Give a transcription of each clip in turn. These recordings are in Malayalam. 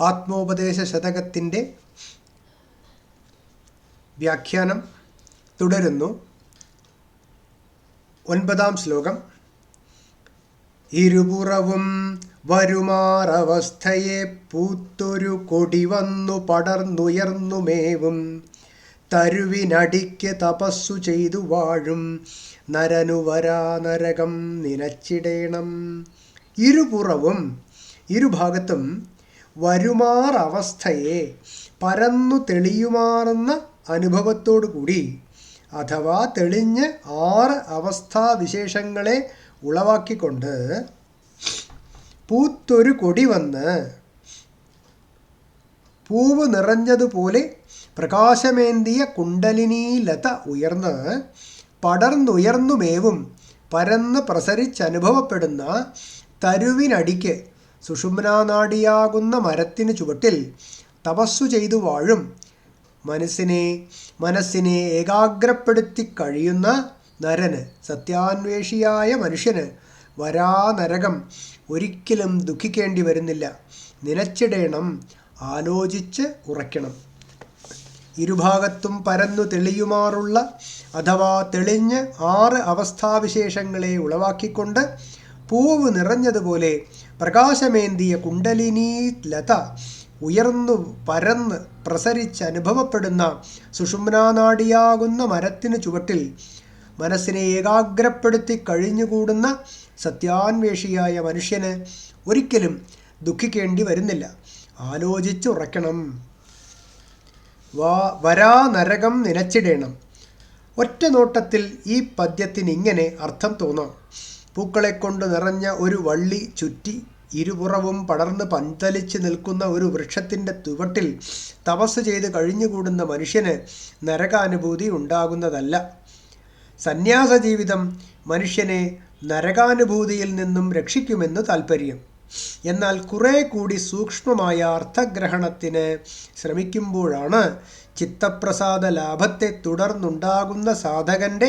ആത്മോപദേശ ശതകത്തിന്റെ വ്യാഖ്യാനം തുടരുന്നു. ഒൻപതാം ശ്ലോകം. ഇരുപുറവും വരുമാറവസ്ഥയെ പൂത്തൊരു കൊടി വന്നു പടർന്നുയർന്നുമേവും തരുവിനടിക്ക് തപസ്സു ചെയ്തു വാഴും. നരനു വരാ നരകം നിനച്ചിടേണം. ഇരുപുറവും ഇരുഭാഗത്തും വരുമാറവസ്ഥയെ പരന്നു തെളിയുമാറുന്ന അനുഭവത്തോടു കൂടി അഥവാ തെളിഞ്ഞ് ആറ് അവസ്ഥാവിശേഷങ്ങളെ ഉളവാക്കിക്കൊണ്ട് പൂത്തൊരു കൊടി വന്ന് പൂവ് നിറഞ്ഞതുപോലെ പ്രകാശമേന്തിയ കുണ്ടലിനീ ലത ഉയർന്ന് പടർന്നുയർന്നുമേവും പരന്ന് പ്രസരിച്ചനുഭവപ്പെടുന്ന തരുവിനടിക്ക് സുഷുമ്നാനാടിയാകുന്ന മരത്തിന് ചുവട്ടിൽ തപസ്സു ചെയ്തു വാഴും. മനസ്സിനെ മനസ്സിനെ ഏകാഗ്രപ്പെടുത്തി കഴിയുന്ന നരന് സത്യാന്വേഷിയായ മനുഷ്യന് വരാ നരകം ഒരിക്കലും ദുഃഖിക്കേണ്ടി വരുന്നില്ല. നിലച്ചിടേണം ആലോചിച്ച് ഉറയ്ക്കണം. ഇരുഭാഗത്തും പരന്നു തെളിയുമാറുള്ള അഥവാ തെളിഞ്ഞ് ആറ് അവസ്ഥാവിശേഷങ്ങളെ ഉളവാക്കിക്കൊണ്ട് പൂവ് നിറഞ്ഞതുപോലെ പ്രകാശമേന്തിയ കുണ്ടലിനീ ലത ഉയർന്നു പരന്ന് പ്രസരിച്ച് അനുഭവപ്പെടുന്ന സുഷുമ്നാനാടിയാകുന്ന മരത്തിന് ചുവട്ടിൽ മനസ്സിനെ ഏകാഗ്രപ്പെടുത്തി കഴിഞ്ഞുകൂടുന്ന സത്യാന്വേഷിയായ മനുഷ്യന് ഒരിക്കലും ദുഃഖിക്കേണ്ടി വരുന്നില്ല. ആലോചിച്ചുറക്കണം വാ വരാ നരകം നിലച്ചിടേണം ഒറ്റ നോട്ടത്തിൽ ഈ പദ്യത്തിന് ഇങ്ങനെ അർത്ഥം തോന്നാം. പൂക്കളെ കൊണ്ട് നിറഞ്ഞ ഒരു വള്ളി ചുറ്റി ഇരുപുറവും പടർന്ന് പന്തലിച്ച് നിൽക്കുന്ന ഒരു വൃക്ഷത്തിന്റെ തുവട്ടിൽ തപസ് ചെയ്ത് കഴിഞ്ഞുകൂടുന്ന മനുഷ്യന് നരകാനുഭൂതി ഉണ്ടാകുന്നതല്ല. സന്യാസ ജീവിതം മനുഷ്യനെ നരകാനുഭൂതിയിൽ നിന്നും രക്ഷിക്കുമെന്ന് താൽപ്പര്യം എന്നാൽ കുറെ കൂടി സൂക്ഷ്മമായ അർത്ഥഗ്രഹണത്തിന് ശ്രമിക്കുമ്പോഴാണ് ചിത്തപ്രസാദ ലാഭത്തെ തുടർന്നുണ്ടാകുന്ന സാധകന്റെ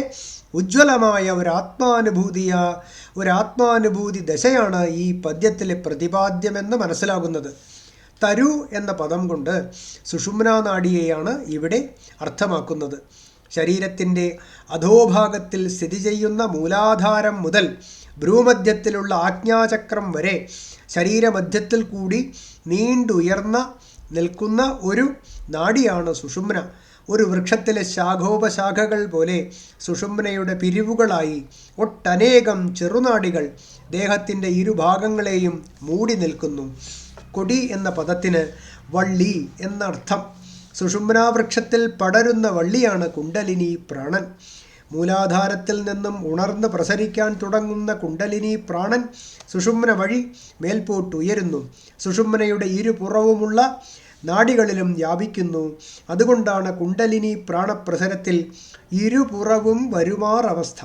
ഉജ്ജ്വലമായ ഒരാത്മാനുഭൂതിയ ഒരാത്മാനുഭൂതി ദശയാണ് ഈ പദ്യത്തിലെ പ്രതിപാദ്യമെന്ന് മനസ്സിലാകുന്നത്. തരു എന്ന പദം കൊണ്ട് സുഷുമ്നാ നാഡിയെയാണ് ഇവിടെ അർത്ഥമാക്കുന്നത്. ശരീരത്തിന്റെ അധോഭാഗത്തിൽ സ്ഥിതി ചെയ്യുന്ന മൂലാധാരം മുതൽ ഭ്രൂമധ്യത്തിലുള്ള ആജ്ഞാചക്രം വരെ ശരീരമധ്യത്തിൽ കൂടി നീണ്ടുയർന്ന നിൽക്കുന്ന ഒരു നാടിയാണ് സുഷുമ്ന. ഒരു വൃക്ഷത്തിലെ ശാഖോപശാഖകൾ പോലെ സുഷുമ്നയുടെ പിരിവുകളായി ഒട്ടനേകം ചെറുനാടികൾ ദേഹത്തിന്റെ ഇരുഭാഗങ്ങളെയും മൂടി നിൽക്കുന്നു. കൊടി എന്ന പദത്തിന് വള്ളി എന്നർത്ഥം. സുഷുമ്നാവൃക്ഷത്തിൽ പടരുന്ന വള്ളിയാണ് കുണ്ടലിനി പ്രാണൻ. മൂലാധാരത്തിൽ നിന്നും ഉണർന്ന് പ്രസരിക്കാൻ തുടങ്ങുന്ന കുണ്ടലിനി പ്രാണൻ സുഷുമ്ന വഴി മേൽപോട്ടുയരുന്നു. സുഷുമ്നയുടെ ഇരുപുറവുമുള്ള നാടികളിലും വ്യാപിക്കുന്നു. അതുകൊണ്ടാണ് കുണ്ടലിനി പ്രാണപ്രസരത്തിൽ ഇരുപുറവും വരുമാറവസ്ഥ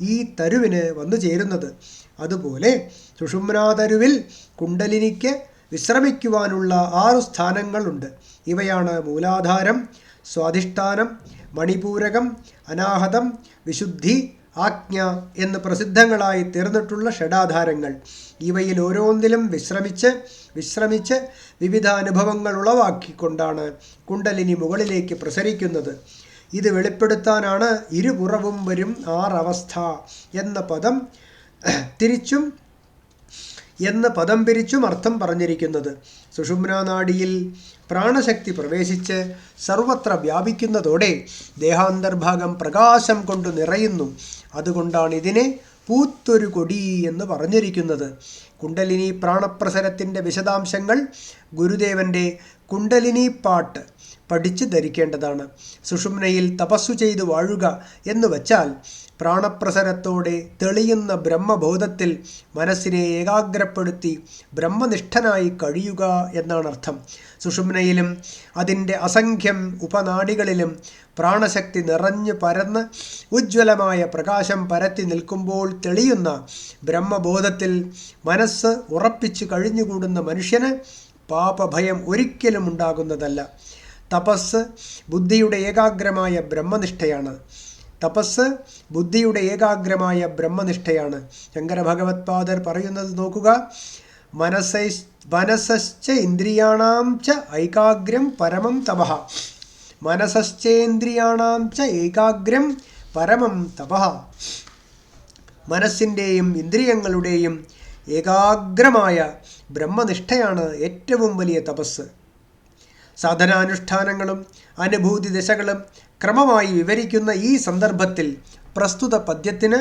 ഈ തരുവിന് വന്നു ചേരുന്നത്. അതുപോലെ സുഷുമ്നാതരുവിൽ കുണ്ടലിനിക്ക് വിശ്രമിക്കുവാനുള്ള ആറു സ്ഥാനങ്ങളുണ്ട്. ഇവയാണ് മൂലാധാരം സ്വാധിഷ്ഠാനം മണിപൂരകം അനാഹതം വിശുദ്ധി ആജ്ഞ എന്ന് പ്രസിദ്ധങ്ങളായി തീർന്നിട്ടുള്ള ഷഡാധാരങ്ങൾ. ഇവയിൽ ഓരോന്നിലും വിശ്രമിച്ച് വിശ്രമിച്ച് വിവിധ അനുഭവങ്ങൾ ഉളവാക്കിക്കൊണ്ടാണ് കുണ്ടലിനി മുകളിലേക്ക് പ്രസരിക്കുന്നത്. ഇത് വെളിപ്പെടുത്താനാണ് ഇരുപുറവും വരും ആറവസ്ഥ എന്ന പദം തിരിച്ചും എന്ന് പദം പിരിച്ചും അർത്ഥം പറഞ്ഞിരിക്കുന്നത്. സുഷുമ്നാനാഡിയിൽ പ്രാണശക്തി പ്രവേശിച്ച് സർവത്ര വ്യാപിക്കുന്നതോടെ ദേഹാന്തർഭാഗം പ്രകാശം കൊണ്ട് നിറയുന്നു. അതുകൊണ്ടാണ് ഇതിനെ പൂത്തൊരു കൊടി എന്ന് പറഞ്ഞിരിക്കുന്നത്. കുണ്ടലിനി പ്രാണപ്രസരത്തിന്റെ വിശദാംശങ്ങൾ ഗുരുദേവന്റെ കുണ്ടലിനി പാട്ട്. പഠിച്ച് ധരിക്കേണ്ടതാണ്. സുഷുമ്നയിൽ തപസ്സു ചെയ്തു വാഴുക എന്ന് വച്ചാൽ പ്രാണപ്രസരത്തോടെ തെളിയുന്ന ബ്രഹ്മബോധത്തിൽ മനസ്സിനെ ഏകാഗ്രപ്പെടുത്തി ബ്രഹ്മനിഷ്ഠനായി കഴിയുക എന്നാണ് അർത്ഥം സുഷുമ്നയിലും അതിന്റെ അസംഖ്യം ഉപനാടികളിലും പ്രാണശക്തി നിറഞ്ഞു പരന്ന് ഉജ്ജ്വലമായ പ്രകാശം പരത്തി നിൽക്കുമ്പോൾ തെളിയുന്ന ബ്രഹ്മബോധത്തിൽ മനസ്സ് ഉറപ്പിച്ചു കഴിഞ്ഞുകൂടുന്ന മനുഷ്യന് പാപഭയം ഒരിക്കലും ഉണ്ടാകുന്നതല്ല. തപസ് ബുദ്ധിയുടെ ഏകാഗ്രമായ ബ്രഹ്മനിഷ്ഠയാണ്. തപസ് ബുദ്ധിയുടെ ഏകാഗ്രമായ ബ്രഹ്മനിഷ്ഠയാണ്. ശങ്കര ഭഗവത്പാദർ പറയുന്നത് നോക്കുക. മനസ്സൈ മനസ്സശ്ച ഇന്ദ്രിയാണാം ച ഐകാഗ്രം പരമം തപ. മനസ്സശ്ചേന്ദ്രിയാണാം ച ഏകാഗ്രം പരമം തപ. മനസ്സിന്റെയും ഇന്ദ്രിയങ്ങളുടെയും ഏകാഗ്രമായ ബ്രഹ്മനിഷ്ഠയാണ് ഏറ്റവും വലിയ തപസ്. സാധനാനുഷ്ഠാനങ്ങളും അനുഭൂതി ദശകളും ക്രമമായി വിവരിക്കുന്ന ഈ സന്ദർഭത്തിൽ പ്രസ്തുത പദ്യത്തിന്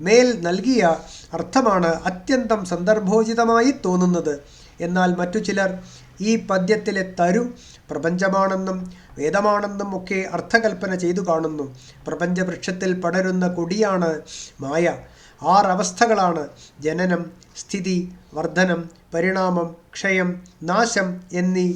മേൽ നൽകിയ അർത്ഥമാണ് അത്യന്തം സന്ദർഭോചിതമായി തോന്നുന്നത്. എന്നാൽ മറ്റു ചിലർ ഈ പദ്യത്തിലെ തരു പ്രപഞ്ചമാണെന്നും വേദമാണെന്നും ഒക്കെ അർത്ഥകൽപ്പന ചെയ്തു കാണുന്നു. പ്രപഞ്ചവൃക്ഷത്തിൽ പടരുന്ന കൊടിയാണ് മായ. ആറവസ്ഥകളാണ് ജനനം സ്ഥിതി വർധനം പരിണാമം ക്ഷയം നാശം എന്നീ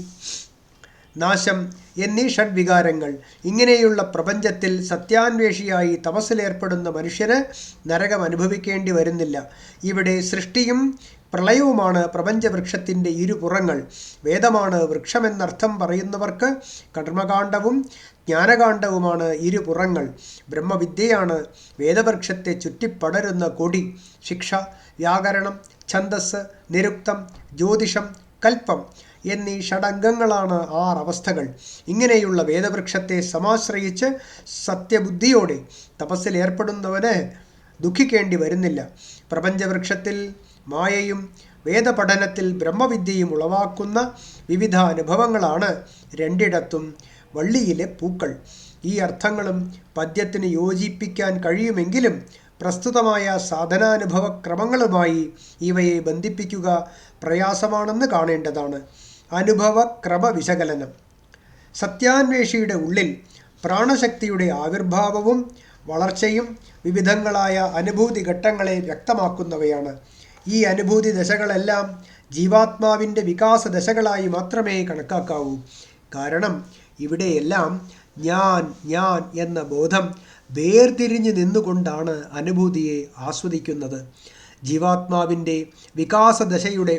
നാശം എന്നീ ഷഡ്വികാരങ്ങൾ. ഇങ്ങനെയുള്ള പ്രപഞ്ചത്തിൽ സത്യാന്വേഷിയായി തപസ്സിലേർപ്പെടുന്ന മനുഷ്യന് നരകം അനുഭവിക്കേണ്ടി വരുന്നില്ല. ഇവിടെ സൃഷ്ടിയും പ്രളയവുമാണ് പ്രപഞ്ചവൃക്ഷത്തിന്റെ ഇരുപുറങ്ങൾ. വേദമാണ് വൃക്ഷമെന്നർത്ഥം പറയുന്നവർക്ക് കർമ്മകാണ്ഡവും ജ്ഞാനകാണ്ഡവുമാണ് ഇരുപുറങ്ങൾ. ബ്രഹ്മവിദ്യയാണ് വേദവൃക്ഷത്തെ ചുറ്റിപ്പടരുന്ന കൊടി. ശിക്ഷ വ്യാകരണം ഛന്ദസ് നിരുക്തം ജ്യോതിഷം കൽപ്പം. എന്നീ ഷഡംഗങ്ങളാണ് ആറവസ്ഥകൾ ഇങ്ങനെയുള്ള വേദവൃക്ഷത്തെ സമാശ്രയിച്ച് സത്യബുദ്ധിയോടെ തപസ്സിൽ ഏർപ്പെടുന്നവന് ദുഃഖിക്കേണ്ടി വരുന്നില്ല. പ്രപഞ്ചവൃക്ഷത്തിൽ മായയും വേദപഠനത്തിൽ ബ്രഹ്മവിദ്യയും ഉളവാക്കുന്ന വിവിധ അനുഭവങ്ങളാണ് രണ്ടിടത്തും വള്ളിയിലെ പൂക്കൾ. ഈ അർത്ഥങ്ങളും പദ്യത്തിന് യോജിപ്പിക്കാൻ കഴിയുമെങ്കിലും പ്രസ്തുതമായ സാധനാനുഭവ ക്രമങ്ങളുമായി ഇവയെ ബന്ധിപ്പിക്കുക പ്രയാസമാണെന്ന് കാണേണ്ടതാണ്. അനുഭവ ക്രമ വിശകലനം സത്യാന്വേഷിയുടെ ഉള്ളിൽ പ്രാണശക്തിയുടെ ആവിർഭാവവും വളർച്ചയും വിവിധങ്ങളായ അനുഭൂതി ഘട്ടങ്ങളെ വ്യക്തമാക്കുന്നവയാണ്. ഈ അനുഭൂതി ദശകളെല്ലാം ജീവാത്മാവിന്റെ വികാസ ദശകളായി മാത്രമേ കണക്കാക്കാവൂ. കാരണം ഇവിടെയെല്ലാം ഞാൻ ഞാൻ എന്ന ബോധം വേർതിരിഞ്ഞു നിന്നുകൊണ്ടാണ് അനുഭൂതിയെ ആസ്വദിക്കുന്നത്. ജീവാത്മാവിന്റെ വികാസദശയുടെ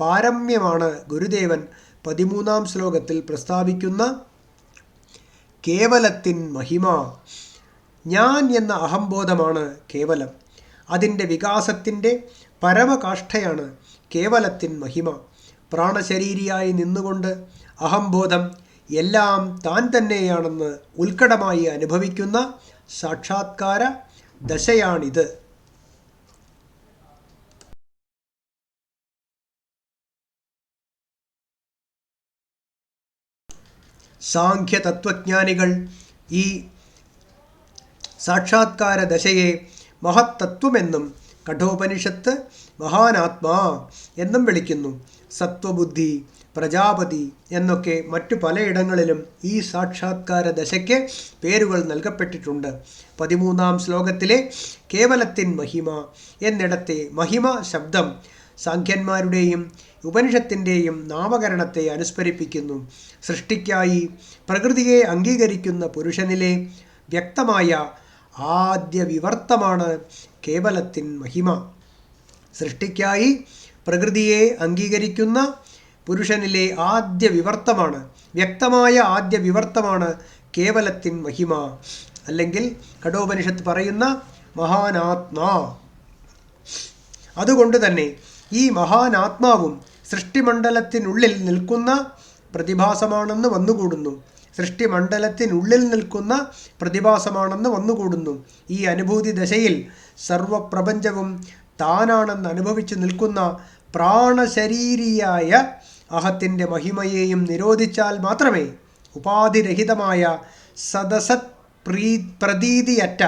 പാരമ്യമാണ് ഗുരുദേവൻ പതിമൂന്നാം ശ്ലോകത്തിൽ പ്രസ്താവിക്കുന്ന കേവലത്തിൻ മഹിമ. ഞാൻ എന്ന അഹംബോധമാണ് കേവലം. അതിന്റെ വികാസത്തിന്റെ പരമകാഷ്ഠയാണ് കേവലത്തിൻ മഹിമ. പ്രാണശരീരിയായി നിന്നുകൊണ്ട് അഹംബോധം എല്ലാം താൻ തന്നെയാണെന്ന് ഉത്കടമായി അനുഭവിക്കുന്ന സാക്ഷാത്കാര ദശയാണിത്. സാഖ്യ തത്വജ്ഞാനികൾ ഈ സാക്ഷാത്കാര ദശയെ മഹത്തത്വമെന്നും കഠോപനിഷത്ത് മഹാനാത്മാ എന്നും വിളിക്കുന്നു. സത്വബുദ്ധി പ്രജാപതി എന്നൊക്കെ മറ്റു പലയിടങ്ങളിലും ഈ സാക്ഷാത്കാര ദശയ്ക്ക് പേരുകൾ നൽകപ്പെട്ടിട്ടുണ്ട്. പതിമൂന്നാം ശ്ലോകത്തിലെ കേവലത്തിൻ മഹിമ എന്നിടത്തെ മഹിമ ശബ്ദം സാഖ്യന്മാരുടെയും ഉപനിഷത്തിന്റെയും നാമകരണത്തെ അനുസ്മരിപ്പിക്കുന്നു. സൃഷ്ടിക്കായി പ്രകൃതിയെ അംഗീകരിക്കുന്ന പുരുഷനിലെ വ്യക്തമായ ആദ്യ വിവർത്തമാണ് കേവലത്തിൻ മഹിമ. സൃഷ്ടിക്കായി പ്രകൃതിയെ അംഗീകരിക്കുന്ന പുരുഷനിലെ ആദ്യ വിവർത്തമാണ് വ്യക്തമായ ആദ്യ വിവർത്തമാണ് കേവലത്തിൻ മഹിമ. അല്ലെങ്കിൽ കഠോപനിഷത്ത് പറയുന്ന മഹാനാത്മാ. അതുകൊണ്ട് തന്നെ ഈ മഹാനാത്മാവും സൃഷ്ടിമണ്ഡലത്തിനുള്ളിൽ നിൽക്കുന്ന പ്രതിഭാസമാണെന്ന് വന്നുകൂടുന്നു. സൃഷ്ടിമണ്ഡലത്തിനുള്ളിൽ നിൽക്കുന്ന പ്രതിഭാസമാണെന്ന് വന്നുകൂടുന്നു. ഈ അനുഭൂതി ദശയിൽ സർവപ്രപഞ്ചവും താനാണെന്ന് അനുഭവിച്ചു നിൽക്കുന്ന പ്രാണശരീരിയായ അഹത്തിന്റെ മഹിമയെയും നിരോധിച്ചാൽ മാത്രമേ ഉപാധിരഹിതമായ സദസത് പ്രീ പ്രതീതിയറ്റ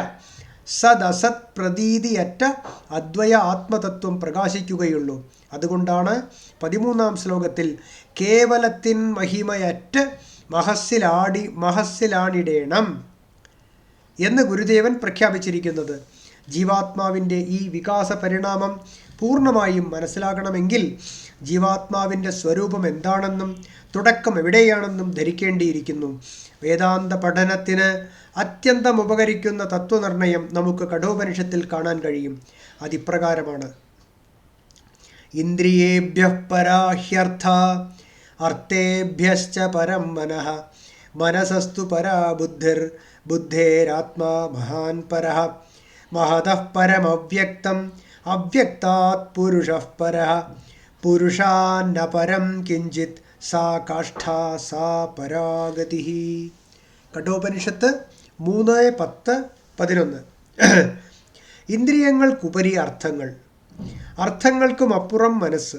സദസത് പ്രതീതിയറ്റ അദ്വയ ആത്മതത്വം പ്രകാശിക്കുകയുള്ളൂ. അതുകൊണ്ടാണ് പതിമൂന്നാം ശ്ലോകത്തിൽ കേവലത്തിൻ മഹിമയറ്റ് മഹസ്സിലാടി മഹസ്സിലാണിടേണം എന്ന് ഗുരുദേവൻ പ്രഖ്യാപിച്ചിരിക്കുന്നത്. ജീവാത്മാവിന്റെ ഈ വികാസ പരിണാമം പൂർണമായും മനസ്സിലാകണമെങ്കിൽ ജീവാത്മാവിന്റെ സ്വരൂപം എന്താണെന്നും തുടക്കം എവിടെയാണെന്നും ധരിക്കേണ്ടിയിരിക്കുന്നു. വേദാന്ത പഠനത്തിന് അത്യന്തം ഉപകരിക്കുന്ന തത്വനിർണയം നമുക്ക് കഠോപനിഷത്തിൽ കാണാൻ കഴിയും. അതിപ്രകാരമാണ്. ഇന്ദ്രിയേഭ്യ പരാഹ്യർത്ഥ അർത്ഥേഭ്യശ്ച പരം മനഃ മനസസ്തു പരാ ബുദ്ധിർ ബുദ്ധേരാത്മാ മഹാൻ പരഃ മഹതഃ പരമവ്യക്തം അവ്യക്താത് പുരുഷഃ പരഃ. പുരുഷാന്നപരം കിഞ്ചിത് സാ കാഷ്ഠ സാ പരാഗതി. കഠോപനിഷത്ത് മൂന്ന് പത്ത് പതിനൊന്ന്. ഇന്ദ്രിയങ്ങൾക്കുപരി അർത്ഥങ്ങൾ. അർത്ഥങ്ങൾക്കും അപ്പുറം മനസ്സ്.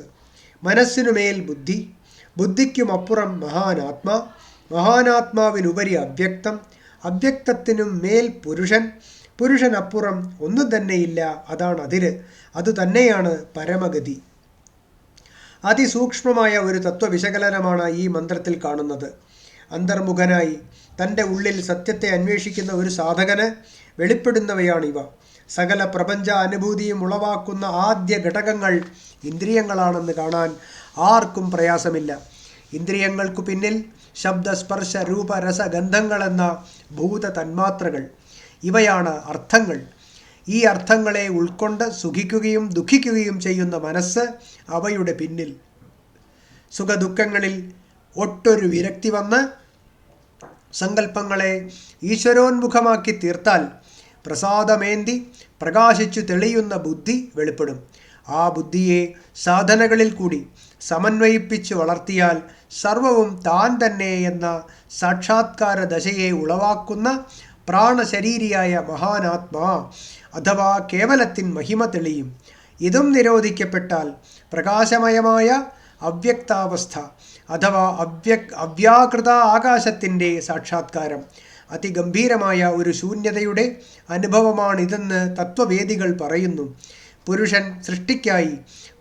മനസ്സിനുമേൽ ബുദ്ധി. ബുദ്ധിക്കുമപ്പുറം മഹാനാത്മാ. മഹാനാത്മാവിനുപരി അവ്യക്തം. അവ്യക്തത്തിനും മേൽ പുരുഷൻ. പുരുഷനപ്പുറം ഒന്നും തന്നെയില്ല അതാണ് അതിര്. അതുതന്നെയാണ് പരമഗതി. അതിസൂക്ഷ്മമായ ഒരു തത്വവിശകലനമാണ് ഈ മന്ത്രത്തിൽ കാണുന്നത്. അന്തർമുഖനായി തന്റെ ഉള്ളിൽ സത്യത്തെ അന്വേഷിക്കുന്ന ഒരു സാധകന് വെളിപ്പെടുന്നവയാണിവ. സകല പ്രപഞ്ച അനുഭൂതിയും ഉളവാക്കുന്ന ആദ്യ ഘടകങ്ങൾ ഇന്ദ്രിയങ്ങളാണെന്ന് കാണാൻ ആർക്കും പ്രയാസമില്ല. ഇന്ദ്രിയങ്ങൾക്കു പിന്നിൽ ശബ്ദസ്പർശ രൂപ രസഗന്ധങ്ങളെന്ന ഭൂത തന്മാത്രകൾ ഇവയാണ് അർത്ഥങ്ങൾ. ഈ അർത്ഥങ്ങളെ ഉൾക്കൊണ്ട് സുഖിക്കുകയും ദുഃഖിക്കുകയും ചെയ്യുന്ന മനസ്സ് അവയുടെ പിന്നിൽ. സുഖദുഃഖങ്ങളിൽ ഒട്ടൊരു വിരക്തി വന്ന് സങ്കല്പങ്ങളെ ഈശ്വരോന്മുഖമാക്കി തീർത്താൽ പ്രസാദമേന്തി പ്രകാശിച്ചു തെളിയുന്ന ബുദ്ധി വെളിപ്പെടും. ആ ബുദ്ധിയെ സാധനകളിൽ കൂടി സമന്വയിപ്പിച്ച് വളർത്തിയാൽ സർവവും താൻ തന്നെ എന്ന സാക്ഷാത്കാര ദശയെ ഉളവാക്കുന്ന പ്രാണശരീരിയായ മഹാനാത്മാ അഥവാ കേവലത്തിൻ മഹിമ തെളിയും. ഇതും നിരോധിക്കപ്പെട്ടാൽ പ്രകാശമയമായ അവ്യക്താവസ്ഥ അഥവാ അവ്യ അവ്യാകൃത ആകാശത്തിന്റെ സാക്ഷാത്കാരം അതിഗംഭീരമായ ഒരു ശൂന്യതയുടെ അനുഭവമാണിതെന്ന് തത്വവേദികൾ പറയുന്നു. പുരുഷൻ സൃഷ്ടിക്കായി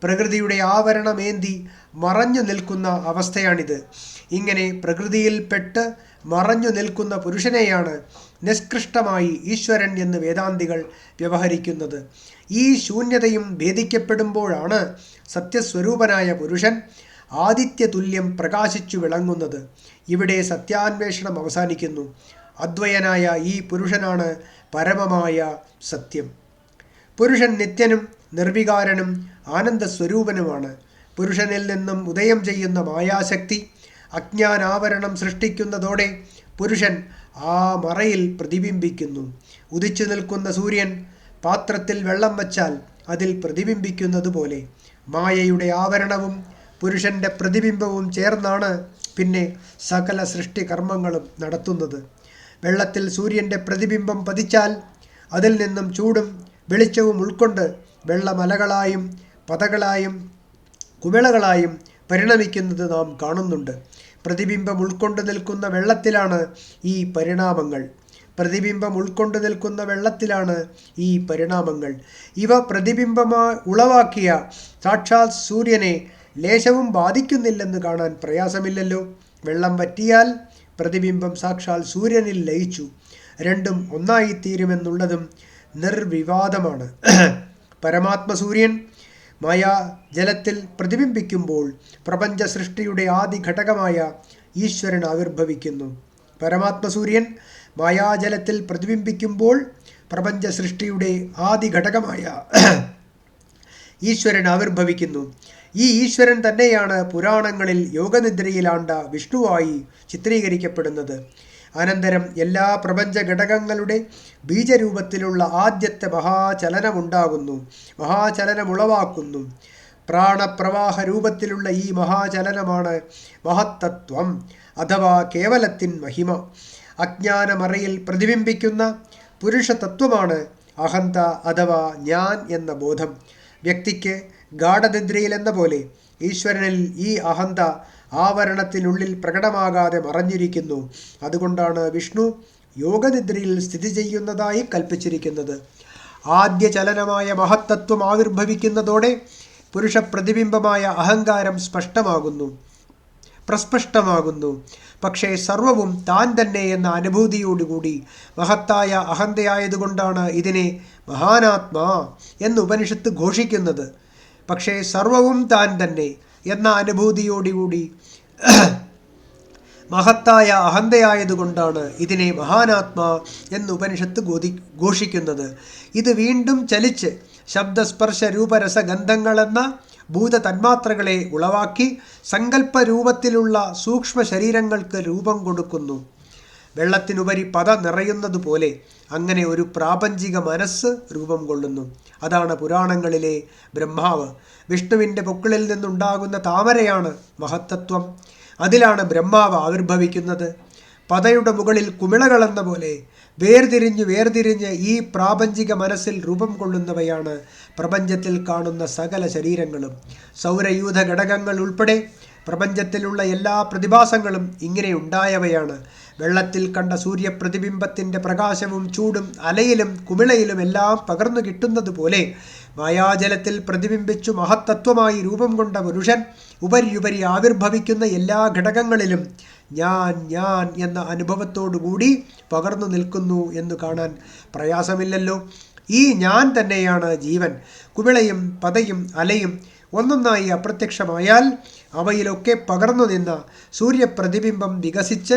പ്രകൃതിയുടെ ആവരണമേന്തി മറഞ്ഞു നിൽക്കുന്ന അവസ്ഥയാണിത്. ഇങ്ങനെ പ്രകൃതിയിൽപ്പെട്ട് മറഞ്ഞു നിൽക്കുന്ന പുരുഷനെയാണ് നിഷ്കൃഷ്ടമായി ഈശ്വരൻ എന്ന് വേദാന്തികൾ വ്യവഹരിക്കുന്നത്. ഈ ശൂന്യതയും ഭേദിക്കപ്പെടുമ്പോഴാണ് സത്യസ്വരൂപനായ പുരുഷൻ ആദിത്യതുല്യം പ്രകാശിച്ചു വിളങ്ങുന്നത്. ഇവിടെ സത്യാന്വേഷണം അവസാനിക്കുന്നു. അദ്വയനായ ഈ പുരുഷനാണ് പരമമായ സത്യം. പുരുഷൻ നിത്യനും നിർവികാരനും ആനന്ദസ്വരൂപനുമാണ്. പുരുഷനിൽ നിന്നും ഉദയം ചെയ്യുന്ന മായാശക്തി അജ്ഞാനാവരണം സൃഷ്ടിക്കുന്നതോടെ പുരുഷൻ ആ മറയിൽ പ്രതിബിംബിക്കുന്നു. ഉദിച്ചു നിൽക്കുന്ന സൂര്യൻ പാത്രത്തിൽ വെള്ളം വച്ചാൽ അതിൽ പ്രതിബിംബിക്കുന്നത് പോലെ. മായയുടെ ആവരണവും പുരുഷന്റെ പ്രതിബിംബവും ചേർന്നാണ് പിന്നെ സകല സൃഷ്ടികർമ്മങ്ങളും നടത്തുന്നത്. വെള്ളത്തിൽ സൂര്യന്റെ പ്രതിബിംബം പതിച്ചാൽ അതിൽ നിന്നും ചൂടും വെളിച്ചവും ഉൾക്കൊണ്ട് വെള്ളമലകളായും പതകളായും കുമിളകളായും പരിണമിക്കുന്നത് നാം കാണുന്നുണ്ട്. പ്രതിബിംബം ഉൾക്കൊണ്ടു നിൽക്കുന്ന വെള്ളത്തിലാണ് ഈ പരിണാമങ്ങൾ. പ്രതിബിംബം ഉൾക്കൊണ്ടു നിൽക്കുന്ന വെള്ളത്തിലാണ് ഈ പരിണാമങ്ങൾ. ഇവ പ്രതിബിംബമായി ഉളവാക്കിയ സാക്ഷാത് സൂര്യനെ ലേശവും ബാധിക്കുന്നില്ലെന്ന് കാണാൻ പ്രയാസമില്ലല്ലോ. വെള്ളം വറ്റിയാൽ പ്രതിബിംബം സാക്ഷാൽ സൂര്യനിൽ ലയിച്ചു. രണ്ടും ഒന്നായിത്തീരുമെന്നുള്ളതും നിർവിവാദമാണ്. പരമാത്മസൂര്യൻ മായാ ജലത്തിൽ പ്രതിബിംബിക്കുമ്പോൾ പ്രപഞ്ച സൃഷ്ടിയുടെ ആദി ഘടകമായ ഈശ്വരൻ ആവിർഭവിക്കുന്നു. പരമാത്മസൂര്യൻ മായാജലത്തിൽ പ്രതിബിംബിക്കുമ്പോൾ പ്രപഞ്ച സൃഷ്ടിയുടെ ആദി ഘടകമായ ഈശ്വരൻ ആവിർഭവിക്കുന്നു. ഈ ഈശ്വരൻ തന്നെയാണ് പുരാണങ്ങളിൽ യോഗനിദ്രയിലാണ്ട വിഷ്ണുവായി ചിത്രീകരിക്കപ്പെടുന്നത്. അനന്തരം എല്ലാ പ്രപഞ്ച ഘടകങ്ങളുടെ ബീജരൂപത്തിലുള്ള ആദ്യത്തെ മഹാചലനമുണ്ടാകുന്നു. മഹാചലനമുളവാക്കുന്നു. പ്രാണപ്രവാഹ രൂപത്തിലുള്ള ഈ മഹാചലനമാണ് മഹത്തത്വം അഥവാ കേവലത്തിൻ മഹിമ. അജ്ഞാനമറയിൽ പ്രതിബിംബിക്കുന്ന പുരുഷതത്വമാണ് അഹന്ത അഥവാ ഞാൻ എന്ന ബോധം. വ്യക്തിക്ക് ഗാഠനിദ്രയിലെന്ന പോലെ ഈശ്വരനിൽ ഈ അഹന്ത ആവരണത്തിനുള്ളിൽ പ്രകടമാകാതെ മറഞ്ഞിരിക്കുന്നു. അതുകൊണ്ടാണ് വിഷ്ണു യോഗനിദ്രയിൽ സ്ഥിതി ചെയ്യുന്നതായി കൽപ്പിച്ചിരിക്കുന്നത്. ആദ്യ ചലനമായ മഹത്തത്വം ആവിർഭവിക്കുന്നതോടെ പുരുഷ പ്രതിബിംബമായ അഹങ്കാരം സ്പഷ്ടമാകുന്നു. പ്രസ്പഷ്ടമാകുന്നു. പക്ഷേ സർവവും താൻ തന്നെ എന്ന അനുഭൂതിയോടുകൂടി മഹത്തായ അഹന്തയായതുകൊണ്ടാണ് ഇതിനെ മഹാനാത്മാ എന്ന് ഉപനിഷത്ത് ഘോഷിക്കുന്നത്. പക്ഷേ സർവവും താൻ തന്നെ എന്ന അനുഭൂതിയോടുകൂടി മഹത്തായ അഹന്തയായതുകൊണ്ടാണ് ഇതിനെ മഹാനാത്മാ എന്ന് ഉപനിഷത്ത് ഗോതി ഘോഷിക്കുന്നത്. ഇത് വീണ്ടും ചലിച്ച് ശബ്ദസ്പർശ രൂപരസ ഗന്ധങ്ങളെന്ന ഭൂത തന്മാത്രകളെ ഉളവാക്കി സങ്കല്പ രൂപത്തിലുള്ള സൂക്ഷ്മ ശരീരങ്ങൾക്ക് രൂപം കൊടുക്കുന്നു. വെള്ളത്തിനുപരി പത നിറയുന്നതുപോലെ അങ്ങനെ ഒരു പ്രാപഞ്ചിക മനസ്സ് രൂപം കൊള്ളുന്നു. അതാണ് പുരാണങ്ങളിലെ ബ്രഹ്മാവ്. വിഷ്ണുവിന്റെ പൊക്കിളിൽ നിന്നുണ്ടാകുന്ന താമരയാണ് മഹത്തത്വം അതിലാണ് ബ്രഹ്മാവ് ആവിർഭവിക്കുന്നത്. പതയുടെ മുകളിൽ കുമിളകളെന്ന പോലെ വേർതിരിഞ്ഞ് വേർതിരിഞ്ഞ് ഈ പ്രാപഞ്ചിക മനസ്സിൽ രൂപം കൊള്ളുന്നവയാണ് പ്രപഞ്ചത്തിൽ കാണുന്ന സകല ശരീരങ്ങളും. സൗരയൂഥ ഘടകങ്ങൾ ഉൾപ്പെടെ പ്രപഞ്ചത്തിലുള്ള എല്ലാ പ്രതിഭാസങ്ങളും ഇങ്ങനെ ഉണ്ടായവയാണ്. വെള്ളത്തിൽ കണ്ട സൂര്യപ്രതിബിംബത്തിന്റെ പ്രകാശവും ചൂടും അലയിലും കുമിളയിലും എല്ലാം പകർന്നു കിട്ടുന്നത് പോലെ മായാജലത്തിൽ പ്രതിബിംബിച്ചു മഹത്തത്വമായി രൂപം കൊണ്ട പുരുഷൻ ഉപരിയുപരി ആവിർഭവിക്കുന്ന എല്ലാ ഘടകങ്ങളിലും ഞാൻ ഞാൻ എന്ന അനുഭവത്തോടുകൂടി പകർന്നു നിൽക്കുന്നു എന്ന് കാണാൻ പ്രയാസമില്ലല്ലോ. ഈ ഞാൻ തന്നെയാണ് ജീവൻ. കുമിളയും പതയും അലയും ഒന്നൊന്നായി അപ്രത്യക്ഷമായാൽ അവയിലൊക്കെ പകർന്നു നിന്ന സൂര്യപ്രതിബിംബം വികസിച്ച്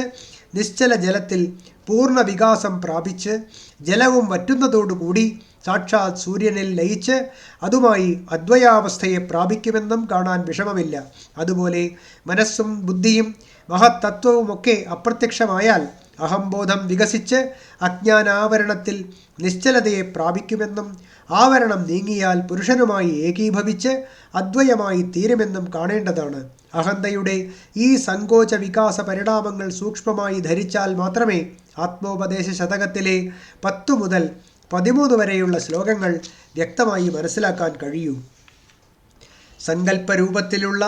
നിശ്ചല ജലത്തിൽ പൂർണ വികാസം പ്രാപിച്ച് ജലവും വറ്റുന്നതോടുകൂടി സാക്ഷാൽ സൂര്യനിൽ ലയിച്ച് അതുമായി അദ്വയാവസ്ഥയെ പ്രാപിക്കുമെന്നും കാണാൻ വിഷമമില്ല. അതുപോലെ മനസ്സും ബുദ്ധിയും മഹത്തത്വവുമൊക്കെ അപ്രത്യക്ഷമായാൽ അഹംബോധം വികസിച്ച് അജ്ഞാനാവരണത്തിൽ നിശ്ചലതയെ പ്രാപിക്കുമെന്നും ആവരണം നീങ്ങിയാൽ പുരുഷനുമായി ഏകീഭവിച്ച് അദ്വയമായി തീരുമെന്നും കാണേണ്ടതാണ്. അഹന്തയുടെ ഈ സങ്കോച വികാസ പരിണാമങ്ങൾ സൂക്ഷ്മമായി ധരിച്ചാൽ മാത്രമേ ആത്മോപദേശ ശതകത്തിലെ പത്തു മുതൽ പതിമൂന്ന് വരെയുള്ള ശ്ലോകങ്ങൾ വ്യക്തമായി മനസ്സിലാക്കാൻ കഴിയൂ. സങ്കല്പരൂപത്തിലുള്ള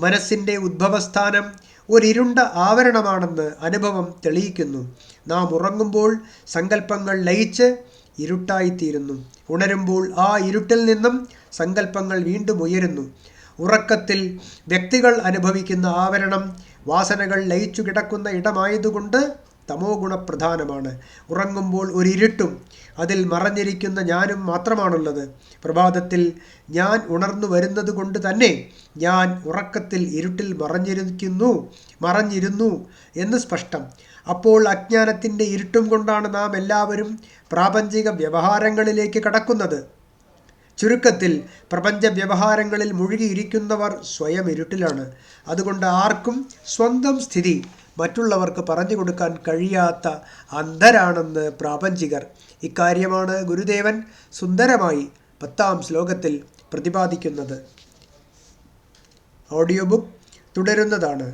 മനസ്സിന്റെ ഉദ്ഭവസ്ഥാനം ഒരിരുണ്ട ആവരണമാണെന്ന് അനുഭവം തെളിയിക്കുന്നു. നാം ഉറങ്ങുമ്പോൾ സങ്കല്പങ്ങൾ ലയിച്ച് ഇരുട്ടായിത്തീരുന്നു. ഉണരുമ്പോൾ ആ ഇരുട്ടിൽ നിന്നും സങ്കല്പങ്ങൾ വീണ്ടും ഉയരുന്നു. ഉറക്കത്തിൽ വ്യക്തികൾ അനുഭവിക്കുന്ന ആവരണം വാസനകൾ ലയിച്ചു കിടക്കുന്ന ഇടമായതുകൊണ്ട് തമോ ഗുണപ്രധാനമാണ് ഉറങ്ങുമ്പോൾ ഒരു ഇരുട്ടും അതിൽ മറഞ്ഞിരിക്കുന്ന ഞാനും മാത്രമാണുള്ളത്. പ്രഭാതത്തിൽ ഞാൻ ഉണർന്നു വരുന്നത് കൊണ്ട് തന്നെ ഞാൻ ഉറക്കത്തിൽ ഇരുട്ടിൽ മറഞ്ഞിരിക്കുന്നു മറഞ്ഞിരുന്നു എന്ന് സ്പഷ്ടം. അപ്പോൾ അജ്ഞാനത്തിന്റെ ഇരുട്ടും കൊണ്ടാണ് നാം എല്ലാവരും പ്രാപഞ്ചിക വ്യവഹാരങ്ങളിലേക്ക് കടക്കുന്നത്. ചുരുക്കത്തിൽ പ്രപഞ്ച വ്യവഹാരങ്ങളിൽ മുഴുകിയിരിക്കുന്നവർ സ്വയം ഇരുട്ടിലാണ്. അതുകൊണ്ട് ആർക്കും സ്വന്തം സ്ഥിതി മറ്റുള്ളവർക്ക് പറഞ്ഞു കൊടുക്കാൻ കഴിയാത്ത അന്ധരാണെന്ന് പ്രാപഞ്ചികർ ഇക്കാര്യമാണ് ഗുരുദേവൻ സുന്ദരമായി പത്താം ശ്ലോകത്തിൽ പ്രതിപാദിക്കുന്നത്. Audio book തുടരുന്നതാണ്.